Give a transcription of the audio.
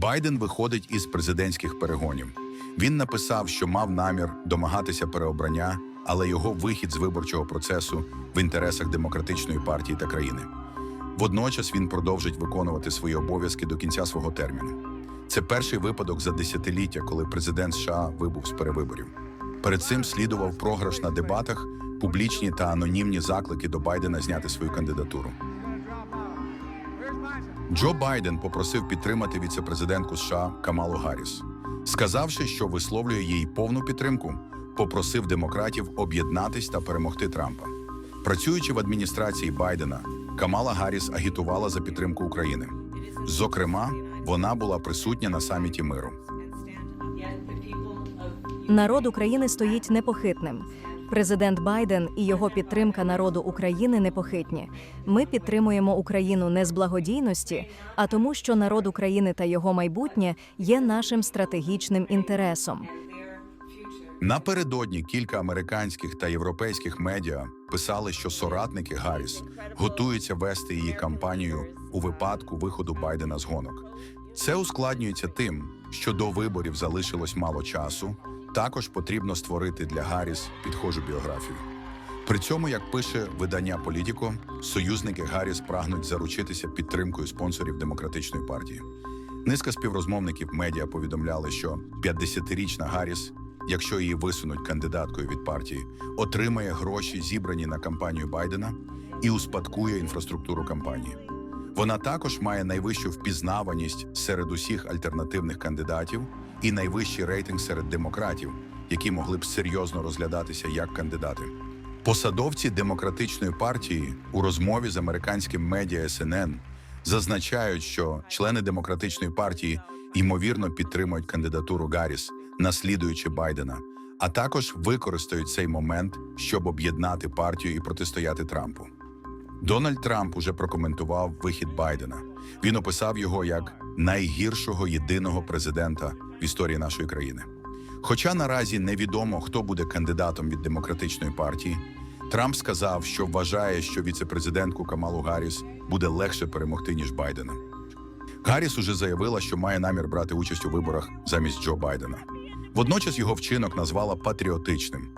Байден виходить із президентських перегонів. Він написав, що мав намір домагатися переобрання, але його вихід з виборчого процесу в інтересах демократичної партії та країни. Водночас він продовжить виконувати свої обов'язки до кінця свого терміну. Це перший випадок за десятиліття, коли президент США вибув з перевиборів. Перед цим слідував програш на дебатах, публічні та анонімні заклики до Байдена зняти свою кандидатуру. Джо Байден попросив підтримати віцепрезидентку США Камалу Гарріс, сказавши, що висловлює їй повну підтримку, попросив демократів об'єднатись та перемогти Трампа. Працюючи в адміністрації Байдена, Камала Гарріс агітувала за підтримку України. Зокрема, вона була присутня на саміті миру. Народ України стоїть непохитним. Президент Байден і його підтримка народу України непохитні. Ми підтримуємо Україну не з благодійності, а тому, що народ України та його майбутнє є нашим стратегічним інтересом. Напередодні кілька американських та європейських медіа писали, що соратники Гарріс готуються вести її кампанію у випадку виходу Байдена з гонок. Це ускладнюється тим, що до виборів залишилось мало часу. Також потрібно створити для Гарріс підхожу біографію. При цьому, як пише видання Політіко, союзники Гарріс прагнуть заручитися підтримкою спонсорів демократичної партії. Низка співрозмовників медіа повідомляли, що 50-річна Гарріс, якщо її висунуть кандидаткою від партії, отримає гроші, зібрані на кампанію Байдена, і успадкує інфраструктуру кампанії. Вона також має найвищу впізнаваність серед усіх альтернативних кандидатів і найвищий рейтинг серед демократів, які могли б серйозно розглядатися як кандидати. Посадовці демократичної партії у розмові з американським медіа СНН зазначають, що члени демократичної партії ймовірно підтримують кандидатуру Гарріс, наслідуючи Байдена, а також використають цей момент, щоб об'єднати партію і протистояти Трампу. Дональд Трамп уже прокоментував вихід Байдена. Він описав його як найгіршого єдиного президента в історії нашої країни. Хоча наразі невідомо, хто буде кандидатом від демократичної партії, Трамп сказав, що вважає, що віцепрезидентку Камалу Гарріс буде легше перемогти ніж Байдена. Гарріс уже заявила, що має намір брати участь у виборах замість Джо Байдена. Водночас його вчинок назвала патріотичним,